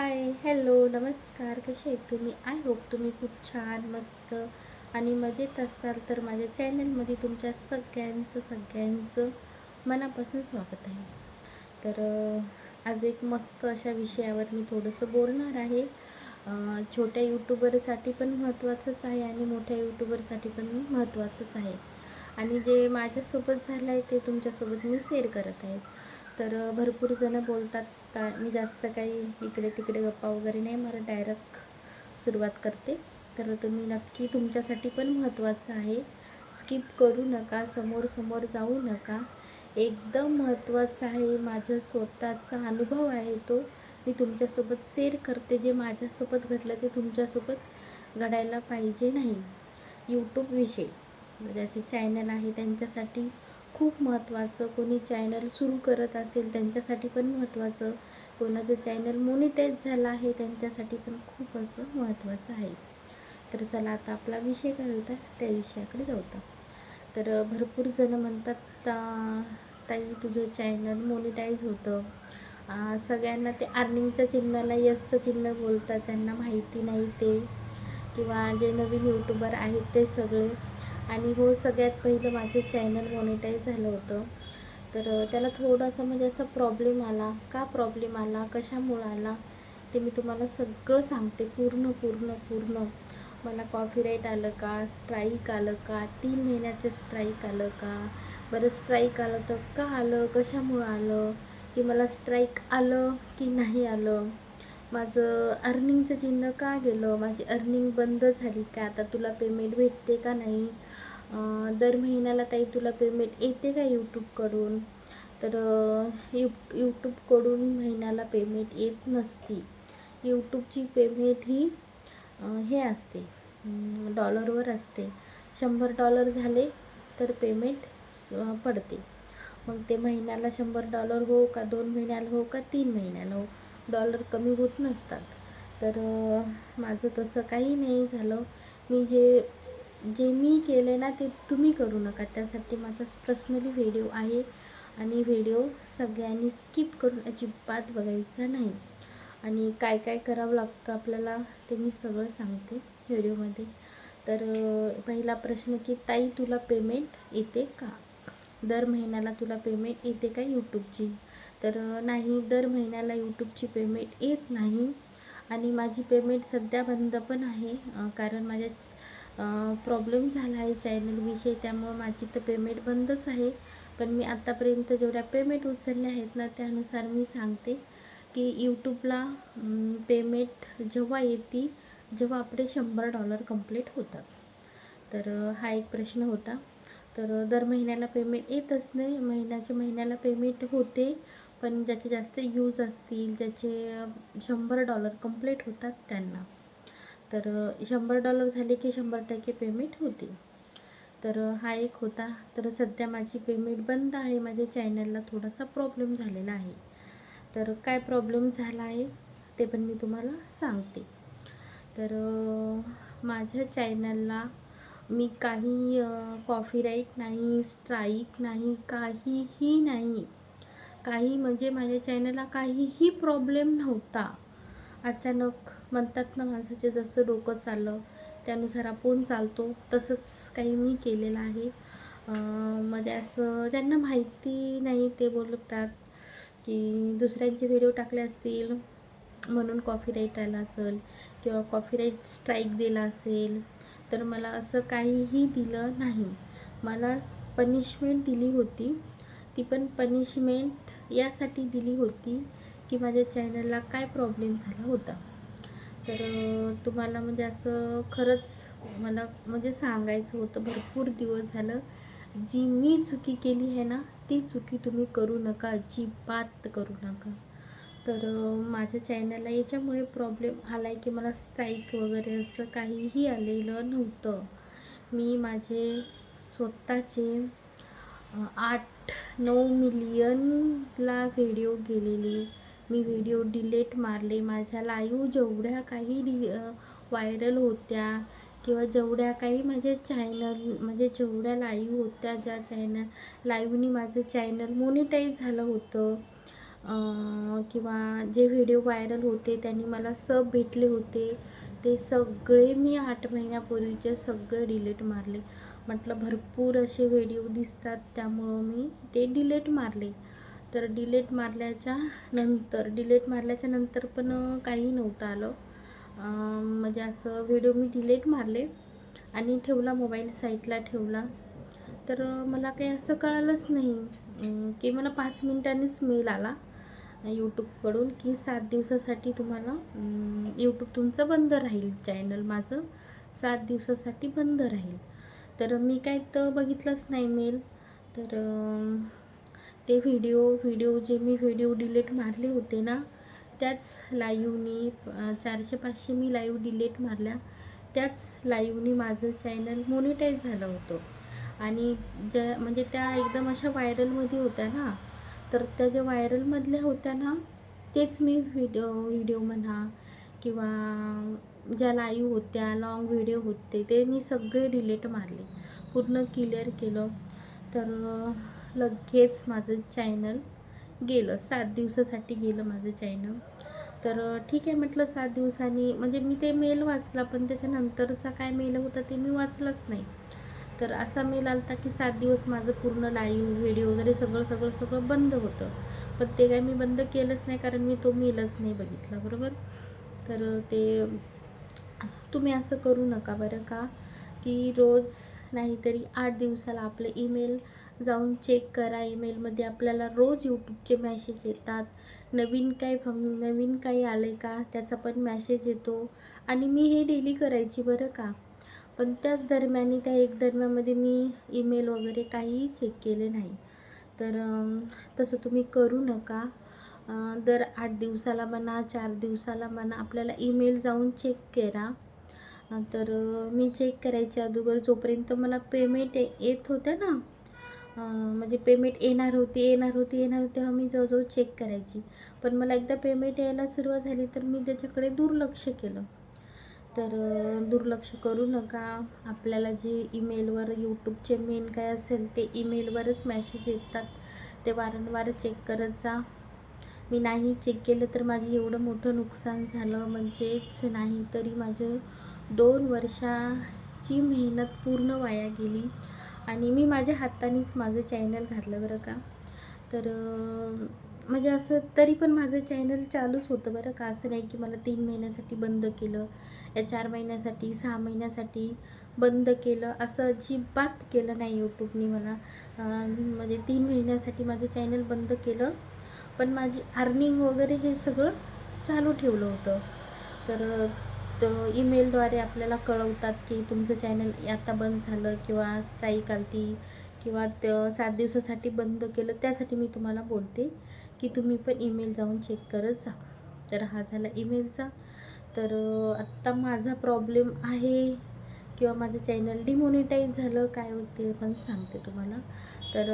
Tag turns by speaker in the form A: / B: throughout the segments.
A: Hi hello नमस्कार कसे आहेत तुम्ही? आय होप तुम्ही खूप छान मस्त आणि मजेत असाल. तर माझ्या चॅनलमध्ये तुमच्या सगळ्यांचं सगळ्यांचं मनापासून स्वागत आहे. तर आज एक मस्त अशा विषयावर मी थोडंसं बोलणार आहे. छोट्या यूट्यूबरसाठी पण महत्त्वाचंच आहे आणि मोठ्या यूट्यूबरसाठी पण महत्त्वाचंच आहे. आणि जे माझ्यासोबत झालं आहे ते तुमच्यासोबत मी शेअर करत आहे. तर भरपूर जणं बोलतात आता मी जास्त काही इकडे तिकडे गप्पा वगैरे नाही मला डायरेक्ट सुरुवात करते. तर तुम्ही नक्की तुमच्यासाठी पण महत्त्वाचं आहे. स्किप करू नका समोर समोर जाऊ नका. एकदम महत्त्वाचं आहे माझा स्वतःचा अनुभव आहे तो. मी तुमच्यासोबत शेअर करते जे माझ्यासोबत घडलं ते तुमच्यासोबत घडायला पाहिजे नाही. यूट्यूबविषयी ज्याचे चॅनल आहे त्यांच्यासाठी खूप महत्त्वाचं. कोणी चॅनल सुरू करत असेल त्यांच्यासाठी पण महत्त्वाचं. कोणाचं चॅनल मोनिटाईज झालं आहे त्यांच्यासाठी पण खूप असं महत्त्वाचं आहे. तर चला आता आपला विषय काय होता त्या विषयाकडे जाऊ तर भरपूर जणं म्हणतात ता ताई तुझं चॅनल मोनिटाईज होतं. सगळ्यांना ते अर्निंगच्या चिन्हाला यसचं चिन्ह बोलतात ज्यांना माहिती नाही ते. किंवा जे नवीन यूट्यूबर आहेत ते सगळे. आणि हो सगळ्यात पहिलं माझं चॅनल मॉनिटाईज झालं होतं. तर त्याला थोडासा म्हणजे असा प्रॉब्लेम आला. का प्रॉब्लेम आला? कशामुळं आला? ते मी तुम्हाला सगळं सांगते. पूर्ण पूर्ण पूर्ण. मला कॉपीराईट आलं का? स्ट्राईक आलं का? तीन महिन्याचं स्ट्राईक आलं का? बरं स्ट्राईक आलं तर का आलं? कशामुळं आलं? की मला स्ट्राईक आलं की नाही आलं? माझं अर्निंगचं चिन्ह का गेलं? माझी अर्निंग बंद झाली का? आता तुला पेमेंट भेटते का नाही? दर महिन्याला ताई तुला पेमेंट येते का यूट्यूबकडून तर यू यूट्यूबकडून महिन्याला पेमेंट येत नसती. यूट्यूबची पेमेंट ही हे असते डॉलरवर असते. शंभर डॉलर झाले तर पेमेंट स- पडते. मग ते महिन्याला शंभर डॉलर हो का दोन महिन्याला हो का तीन महिन्याला हो डॉलर कमी होत नसतात. तर माझं तसं काही नाही झालं. मी जे जे मी केले ना ते तुम्ही करू नका. त्यासाठी माझा पर्सनली व्हिडिओ आहे आणि व्हिडिओ सगळ्यांनी स्किप करून अजिबात बघायचा नाही. आणि काय काय करावं लागतं आपल्याला ते मी सगळं सांगते व्हिडिओमध्ये तर पहिला प्रश्न की ताई तुला पेमेंट येते का? दर महिन्याला तुला पेमेंट येते का यूट्यूबची तर नाही दर महिन्याला यूट्यूबची पेमेंट येत नाही. आणि माझी पेमेंट सध्या बंद पण आहे कारण माझ्या प्रॉब्लेम झाला आहे चॅनलविषयी त्यामुळं माझी तर पेमेंट बंदच आहे. पण मी आत्तापर्यंत जेवढ्या पेमेंट उचलल्या आहेत ना त्यानुसार मी सांगते की यूट्यूबला पेमेंट जेव्हा येते जेव्हा आपले शंभर डॉलर कंप्लीट होतात. तर हा एक प्रश्न होता. तर दर महिन्याला पेमेंट येतच नाही. महिन्याच्या महिन्याला पेमेंट होते पण ज्याचे जास्त यूज असतील ज्याचे शंभर डॉलर कंप्लीट होतात त्यांना. तर शंभर डॉलर झाले की शंभर टक्के पेमेंट होते. तर हा एक होता. तर सध्या माझी पेमेंट बंद आहे. माझ्या चॅनलला थोडासा प्रॉब्लेम झालेला आहे. तर काय प्रॉब्लेम झाला आहे ते पण मी तुम्हाला सांगते. तर माझ्या चॅनलला मी काही कॉफीराईट नाही स्ट्राईक नाही काहीही नाही. काही म्हणजे माझ्या चॅनलला काहीही प्रॉब्लेम नव्हता. अचानक म्हणतात ना माणसाचे जसं डोकं चाललं त्यानुसार आपण चालतो. तसंच काही मी केलेलं आहे. मध्ये असं ज्यांना माहिती नाही ते बोलतात की दुसऱ्यांचे व्हिडिओ टाकले असतील म्हणून कॉपीराईट आला असेल किंवा कॉपीराईट स्ट्राईक दिला असेल तर मला असं काहीही दिलं नाही. मला पनिशमेंट दिली होती. ती पण पनिशमेंट यासाठी दिली होती. की माझ्या चॅनलला काय प्रॉब्लेम झाला होता? तर तुम्हाला म्हणजे असं खरंच मला म्हणजे सांगायचं होतं भरपूर दिवस झालं. जी मी चुकी केली आहे ना ती चुकी तुम्ही करू नका अजिबात करू नका. तर माझ्या चॅनलला याच्यामुळे प्रॉब्लेम आला आहे की मला स्ट्राईक वगैरे असं काहीही आलेलं नव्हतं. मी माझे स्वतःचे आठ नऊ मिलियनला व्हिडिओ गेलेले. मी व्हिडिओ डिलेट मारले. माझ्या लाईव्ह जेवढ्या काही डि व्हायरल होत्या किंवा जेवढ्या काही माझे चॅनल म्हणजे जेवढ्या लाईव्ह होत्या ज्या चॅनल लाईव्हनी माझं चॅनल मोनिटाईज झालं होतं. किंवा जे व्हिडिओ व्हायरल होते त्यांनी मला सब भेटले होते. ते सगळे मी आठ महिन्यापूर्वीचे सगळे डिलीट मारले. म्हटलं भरपूर असे व्हिडिओ दिसतात त्यामुळं मी ते डिलीट मारले. तर डिलेट मारल्याच्या नंतर डिलेट मारल्याच्या नंतर पण काही नव्हतं आलं. म्हणजे असं व्हिडिओ मी डिलेट मारले आणि ठेवला मोबाईल साईटला ठेवला. तर मला काही असं कळालंच नाही की मला पाच मिनिटांनीच मेल आला यूट्यूबकडून की सात दिवसासाठी तुम्हाला यूट्यूब तुमचं बंद राहील चॅनल माझं. सात दिवसासाठी बंद राहील. तर मी काय तर बघितलंच नाही मेल तर ते व्हिडिओ व्हिडिओ जे मी व्हिडिओ डिलीट मारले होते ना त्याच लाईव्हनी चारशे पाचशे मी लाईव्ह डिलीट मारल्या. त्याच लाईव्हनी माझं चॅनल मोनिटाईज झालं होतं. आणि ज्या म्हणजे त्या एकदम अशा व्हायरलमध्ये होत्या ना तर त्या ज्या व्हायरलमधल्या होत्या ना तेच मी व्हिडिओ व्हिडिओ म्हणा किंवा ज्या लाईव्ह होत्या लॉंग व्हिडिओ होते ते मी सगळे डिलीट मारले. पूर्ण क्लिअर केलं. तर लगेच माझं चॅनल गेलं. सात दिवसासाठी गेलं माझं चॅनल तर ठीक आहे म्हटलं सात दिवसांनी. म्हणजे मी ते मेल वाचला पण त्याच्यानंतरचा काय मेल होता ते मी वाचलंच नाही. तर असा मेल आला की सात दिवस माझं पूर्ण लाईव्ह व्हिडिओ वगैरे सगळं सगळं सगळं बंद होतं. पण ते काय मी बंद केलंच नाही कारण मी तो मेलच नाही बघितला बरोबर? तर ते तुम्ही असं करू नका बरं का? की रोज नाहीतरी आठ दिवसाला आपलं ईमेल जाऊन चेक करा ईमेलमध्ये आपल्याला रोज यूट्यूबचे मॅसेज येतात. नवीन काय फम नवीन काही आलं आहे का? त्याचा पण मॅसेज येतो. आणि मी हे डेली करायची बरं का? पण त्याच दरम्यान त्या एक दरम्यानमध्ये मी ईमेल वगैरे काहीही चेक केले नाही. तर तसं तुम्ही करू नका. दर आठ दिवसाला म्हणा चार दिवसाला म्हणा आपल्याला ईमेल जाऊन चेक करा. तर मी चेक करायच्या अगोदर जोपर्यंत मला पेमेंट येत होत्या ना म्हणजे पेमेंट येणार होती येणार होती येणार होती तेव्हा मी जवळजवळ चेक करायची. पण मला एकदा पेमेंट यायला सुरुवात झाली तर मी त्याच्याकडे दुर्लक्ष केलं. तर दुर्लक्ष करू नका. आपल्याला जे ईमेलवर यूट्यूबचे मेन काय असेल ते ईमेलवरच मॅसेज येतात. ते वारंवार चेक करत जा. मी नाही चेक केलं तर माझे एवढं मोठं नुकसान झालं. म्हणजेच नाही तरी माझं दोन वर्षाची मेहनत पूर्ण वाया गेली. आणि मी माझ्या हातानेच माझं चॅनल घातलं बरं का. तर म्हणजे असं तरी पण माझं चॅनल चालूच होतं बरं का. असं नाही की मला तीन महिन्यासाठी बंद केलं या चार महिन्यासाठी सहा महिन्यासाठी बंद केलं असं अजिबात केलं नाही यूट्यूबनी मला. म्हणजे तीन महिन्यासाठी माझं चॅनल बंद केलं पण माझी अर्निंग वगैरे हे सगळं चालू ठेवलं होतं. तर तर ईमेलद्वारे आपल्याला कळवतात की तुमचं चॅनल आता बंद झालं किंवा स्ट्राईक आलती किंवा त सात दिवसासाठी बंद केलं. त्यासाठी मी तुम्हाला बोलते की तुम्ही पण ईमेल जाऊन चेक करत जा. तर हा झाला ईमेलचा तर आत्ता माझा प्रॉब्लेम आहे किंवा माझं चॅनल डिमॉनिटाईज झालं काय होते पण सांगते तुम्हाला. तर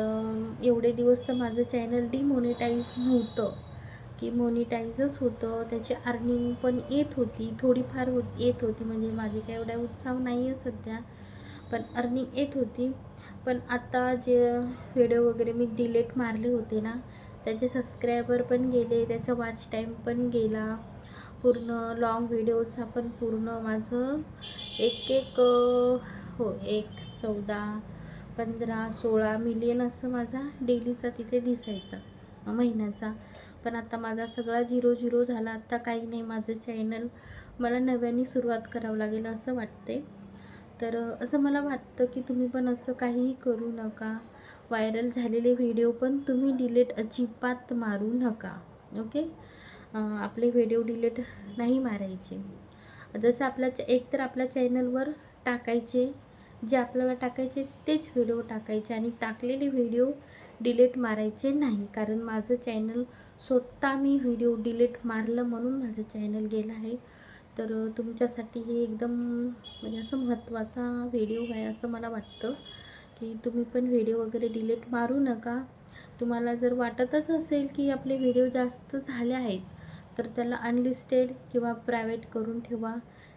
A: एवढे दिवस तर माझं चॅनल डिमॉनिटाईज नव्हतं. की मोनिटाईजच होतं त्याची अर्निंग पण येत होती थोडीफार होत येत होती. म्हणजे माझी काय एवढा उत्साह नाही आहे सध्या पण अर्निंग येत होती. पण आता जे व्हिडिओ वगैरे मी डिलेट मारले होते ना त्याचे सबस्क्रायबर पण गेले त्याचा वॉच टाईम पण गेला. पूर्ण लॉंग व्हिडिओचा पण पूर्ण माझं एक एक हो एक चौदा पंधरा सोळा मिलियन असं माझा डेलीचा तिथे दिसायचा. महिन्याचा. पण आता माझा सगळा झिरो झिरो झाला. आता काही नाही माझं चॅनल मला नव्याने सुरुवात करावं लागेल असं वाटते. तर असं मला वाटतं की तुम्ही पण असं काहीही करू नका. व्हायरल झालेले व्हिडिओ पण तुम्ही डिलीट अजिबात मारू नका. ओके आपले व्हिडिओ डिलीट नाही मारायचे. जसं आपल्या च- एक तर आपल्या चॅनलवर टाकायचे. जे आपल्याला टाकायचे तेच व्हिडिओ टाकायचे आणि टाकलेले व्हिडिओ डिलीट मारायचे नाही. कारण माझं चॅनल स्वतः मी व्हिडिओ डिलीट मारलं म्हणून माझं चॅनल गेलं आहे. तर तुमच्यासाठी हे एकदम म्हणजे असं महत्त्वाचा व्हिडिओ आहे असं मला वाटतं. की तुम्ही पण व्हिडिओ वगैरे डिलीट मारू नका. तुम्हाला जर वाटतच असेल की आपले व्हिडिओ जास्त झाले आहेत तर त्याला अनलिस्टेड किंवा प्रायव्हेट करून ठेवा.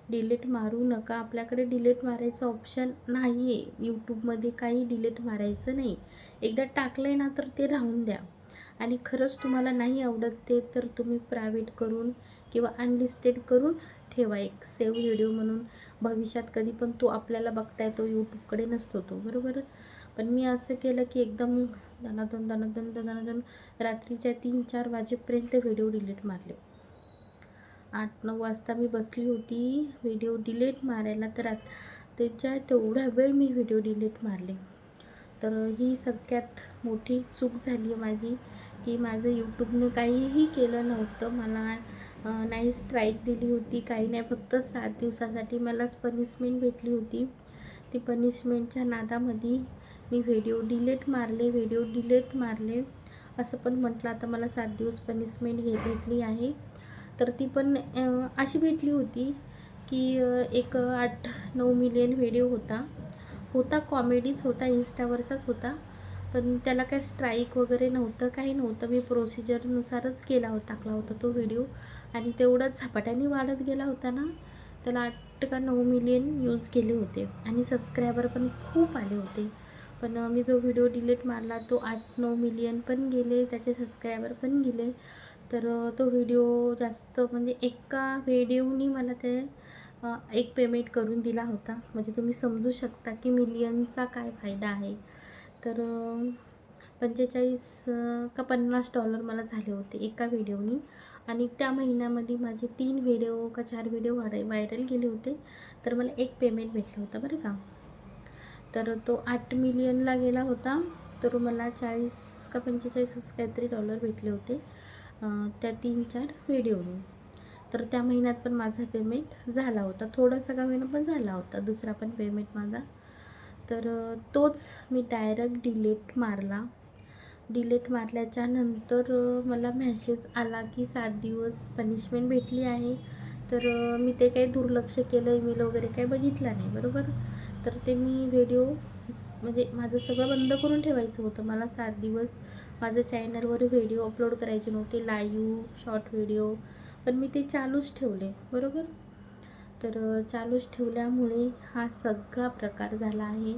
A: डिलीट मारू नका. आपल्याकडे डिलीट मारायचं ऑप्शन नाही आहे यूट्यूबमध्ये काही डिलीट मारायचं नाही. एकदा टाकलं आहे ना तर ते राहून द्या. आणि खरंच तुम्हाला नाही आवडत ते तर तुम्ही प्रायव्हेट करून किंवा अनलिस्टेड करून ठेवा एक सेव्ह व्हिडिओ म्हणून. भविष्यात कधी पण तो आपल्याला बघता येतो यूट्यूबकडे नसतो तो. बरोबर? पण मी असं केलं की एकदम दनादन दनादन दनादन रात्रीच्या तीन चार वाजेपर्यंत व्हिडिओ डिलीट मारले. आठ नऊ वाजता मी बसली होती. व्हिडिओ डिलीट मारायला तर आत त्याच्या तेवढ्या वेळ मी व्हिडिओ डिलीट मारले. तर ही सगळ्यात मोठी चूक झाली आहे माझी की माझं यूट्यूबनं काहीही केलं नव्हतं. मला नाही स्ट्राईक दिली होती काही नाही. फक्त सात दिवसासाठी मलाच पनिशमेंट भेटली होती. ती पनिशमेंटच्या नादामध्ये मी व्हिडिओ डिलीट मारले व्हिडिओ डिलीट मारले. असं पण म्हटलं आता मला सात दिवस पनिशमेंट घे भेटली आहे. तर ती पण अशी भेटली होती की एक आठ नऊ मिलियन व्हिडिओ होता. होता कॉमेडीच होता इन्स्टावरचाच होता. पण त्याला काय स्ट्राईक वगैरे नव्हतं काही नव्हतं. मी प्रोसिजरनुसारच केला होता टाकला होता तो व्हिडिओ आणि तेवढाच झपाट्याने वाढत गेला होता ना त्याला आठ का नऊ मिलियन यूज केले होते. आणि सबस्क्रायबर पण खूप आले होते. पण मी जो व्हिडिओ डिलीट मारला तो आठ नऊ मिलियन पण गेले त्याचे सबस्क्रायबर पण गेले. तर तो व्हिडिओ जास्त म्हणजे एका व्हिडिओनी मला ते एक पेमेंट करून दिला होता. म्हणजे तुम्ही समजू शकता की मिलियनचा काय फायदा आहे. तर पंचेचाळीस का पन्नास डॉलर मला झाले होते एका व्हिडिओनी. आणि त्या महिन्यामध्ये माझे तीन व्हिडिओ का चार व्हिडिओ वाढ व्हायरल गेले होते. तर मला एक पेमेंट भेटलं होतं बरं का? तर तो आठ मिलियनला गेला होता. तर मला चाळीस का पंचेचाळीस असं काहीतरी डॉलर भेटले होते. त्या तीन चार व्हिडिओनी. तर त्या महिन्यात पण माझा पेमेंट झाला होता. थोडासा का महिना पण झाला होता. दुसरा पण पेमेंट माझा. तर तोच मी डायरेक्ट डिलीट मारला. डिलीट मारल्याच्या नंतर मला मॅसेज आला की सात दिवस पनिशमेंट भेटली आहे. तर मी ते काही दुर्लक्ष केलं ईमेल वगैरे काही बघितला नाही बरोबर? तर ते मी व्हिडिओ म्हणजे माझं सगळं बंद करून ठेवायचं होतं. मला सात दिवस माझं चॅनलवर व्हिडिओ अपलोड करायचे नव्हते लाईव्ह शॉर्ट व्हिडिओ पण मी ते चालूच ठेवले बरोबर? तर चालूच ठेवल्यामुळे हा सगळा प्रकार झाला आहे.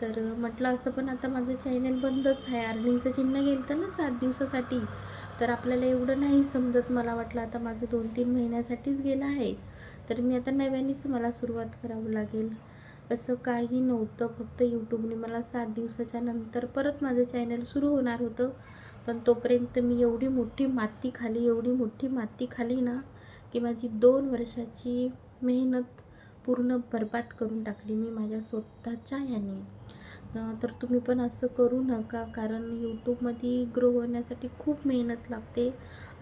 A: तर म्हटलं असं पण आता माझं चॅनल बंदच आहे. अर्निंगचं चिन्ह गेलं तर ना सात दिवसासाठी. तर आपल्याला एवढं नाही समजत मला वाटलं. आता माझं दोन तीन महिन्यासाठीच गेलं आहे. तर मी आता नव्यानेच मला सुरुवात करावं लागेल. असं काही नव्हतं. फक्त यूट्यूबने मला सात दिवसाच्या नंतर परत माझं चॅनल सुरू होणार होतं. पण तोपर्यंत मी एवढी मोठी माती खाली एवढी मोठी माती खाली ना की माझी दोन वर्षाची मेहनत पूर्ण बरबाद करून टाकली मी माझ्या स्वतःच्या ह्याने. तर तुम्ही पण असं करू नका कारण यूट्यूबमध्ये ग्रो होण्यासाठी खूप मेहनत लागते.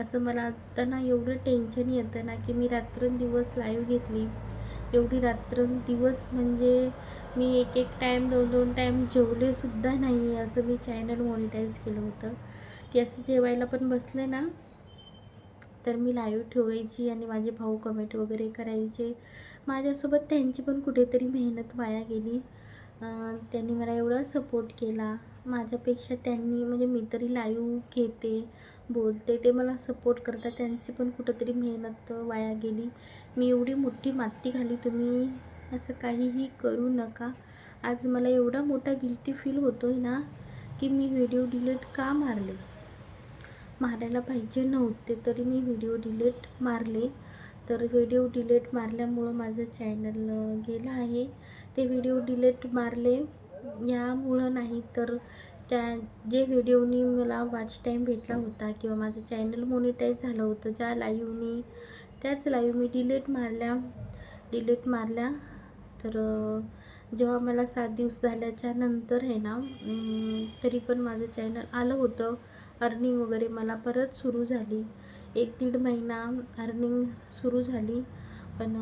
A: असं मला आता ना एवढं टेन्शन येतं ना की मी रात्रंदिवस लाईव्ह घेतली. एवढी रात्र दिवस म्हणजे मी एक एक टाईम दोन दोन टाईम जेवलेसुद्धा नाही आहे असं मी चॅनल मॉनिटाईज केलं होतं. की असं जेवायला पण बसले ना तर मी लाईव्ह ठेवायची आणि माझे भाऊ कमेंट वगैरे करायचे. माझ्यासोबत त्यांची पण कुठेतरी मेहनत वाया गेली. त्यांनी मला एवढा सपोर्ट केला. माझ्यापेक्षा त्यांनी म्हणजे मी तरी लाईव्ह घेते बोलते ते मला सपोर्ट करतात. त्यांची पण कुठंतरी मेहनत वाया गेली. मी एवढी मोठी माती खाली तुम्ही असं काहीही करू नका. आज मला एवढा मोठा गिल्टी फील होतो आहे ना की मी व्हिडिओ डिलीट का मारले? मारायला पाहिजे नव्हते तरी मी व्हिडिओ डिलीट मारले. तर व्हिडिओ डिलीट मारल्यामुळं माझं चॅनल गेलं आहे. ते व्हिडिओ डिलीट मारले यामुळं नाही तर त्या जे व्हिडिओनी मला वॉच टाईम भेटला होता किंवा माझं चॅनल मोनिटाईज झालं होतं ज्या लाईव्हनी त्याच लाईव्ह मी डिलीट मारल्या. डिलीट मारल्या. तर जेव्हा मला सात दिवस झाल्याच्यानंतर आहे ना तरी पण माझं चॅनल आलं होतं. अर्निंग वगैरे मला परत सुरू झाली. एक दीड महिना अर्निंग सुरू झाली. पण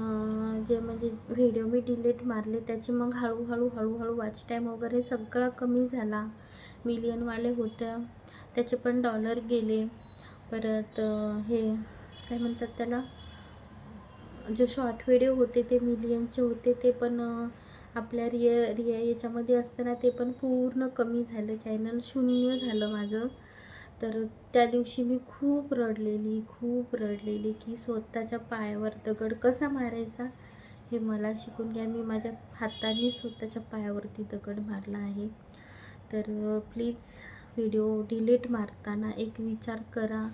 A: जे म्हणजे व्हिडिओ मी डिलीट मारले त्याची मग हळूहळू हळूहळू वॉच टाईम वगैरे सगळा कमी झाला. मिलियनवाले होत्या. त्याचे पण डॉलर गेले. परत हे काय म्हणतात त्याला? जे शॉर्ट व्हिडिओ होते ते मिलियनचे होते ते पण आपल्या रिय रिया याच्यामध्ये असताना ते पण पूर्ण कमी झालं. चॅनल शून्य झालं माझं. तर त्या दिवशी मी खूप रडलेली खूप रडलेली की स्वतःच्या पायावर दगड कसा मारायचा हे मला शिकून घ्या. मी माझ्या हाताने स्वतःच्या पायावरती दगड मारला आहे. तर प्लीज व्हिडिओ डिलीट मारताना एक विचार करा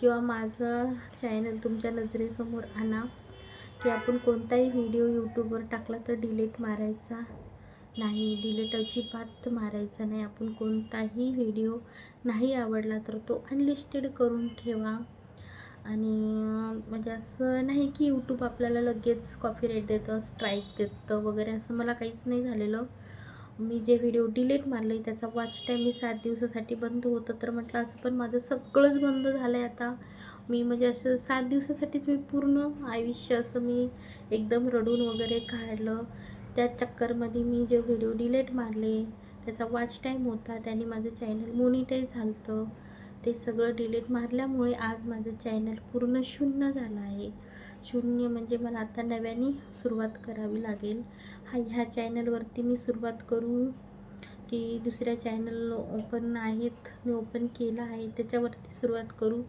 A: किंवा माझं चॅनल तुमच्या नजरेसमोर आणा. की आपण कोणताही व्हिडिओ यूट्यूबवर टाकला तर डिलीट मारायचा नाही. डिलीट अजिबात मारायचा नाही. आपण कोणताही व्हिडिओ नाही आवडला तर तो अनलिस्टेड करून ठेवा. आणि म्हणजे असं नाही की यूट्यूब आपल्याला लगेच कॉपीराईट देतं स्ट्राईक देतं वगैरे असं मला काहीच नाही झालेलं. मी जे व्हिडिओ डिलीट मारले त्याचा वॉच टाईम मी सात दिवसासाठी बंद होतं. तर म्हटलं असं पण माझं सगळंच बंद झालं आहे आता. मी म्हणजे असं सात दिवसासाठीच मी पूर्ण आयुष्य असं मी एकदम रडून वगैरे काढलं. त्या चक्करमध्ये मी जे व्हिडिओ डिलेट मारले त्याचा वॉच टाईम होता त्याने माझं चॅनल मोनिटाईज झालं ते सगळं डिलीट मारल्यामुळे आज माझं चॅनल पूर्ण शून्य झालं आहे. शून्य म्हणजे मला आता नव्याने सुरुवात करावी लागेल. हा ह्या चॅनलवरती मी सुरुवात करू की दुसऱ्या चॅनल ओपन आहेत मी ओपन केलं आहे त्याच्यावरती सुरुवात करू.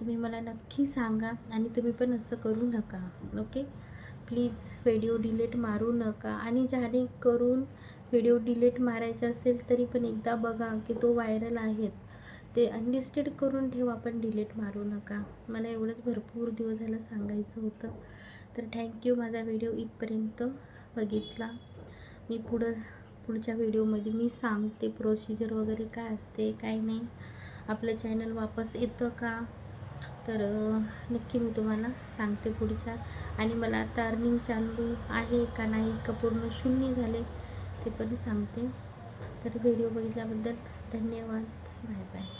A: तुम्ही मला नक्की सांगा आणि तुम्ही पण असं करू नका ओके प्लीज व्हिडिओ डिलीट मारू नका आणि ज्याने करून व्हिडिओ डिलीट मारायचे असेल तरी पण एकदा बघा की तो व्हायरल आहेत ते अनलिस्टेड करून ठेवा पण डिलीट मारू नका. मला एवढंच भरपूर दिवस झालं सांगायचं होतं. तर थँक्यू माझा व्हिडिओ इथपर्यंत बघितला. मी पुढं पुढच्या व्हिडिओमध्ये मी सांगते प्रोसिजर वगैरे काय असते काय नाही. आपलं चॅनल वापस येतं का? तर नक्की मी तुम्हाला सांगते पुढच्या. आणि मला आता अर्निंग चालू आहे का नाही का पूर्ण शून्य झाले ते पण सांगते. तर व्हिडिओ बघितल्याबद्दल धन्यवाद. Bye bye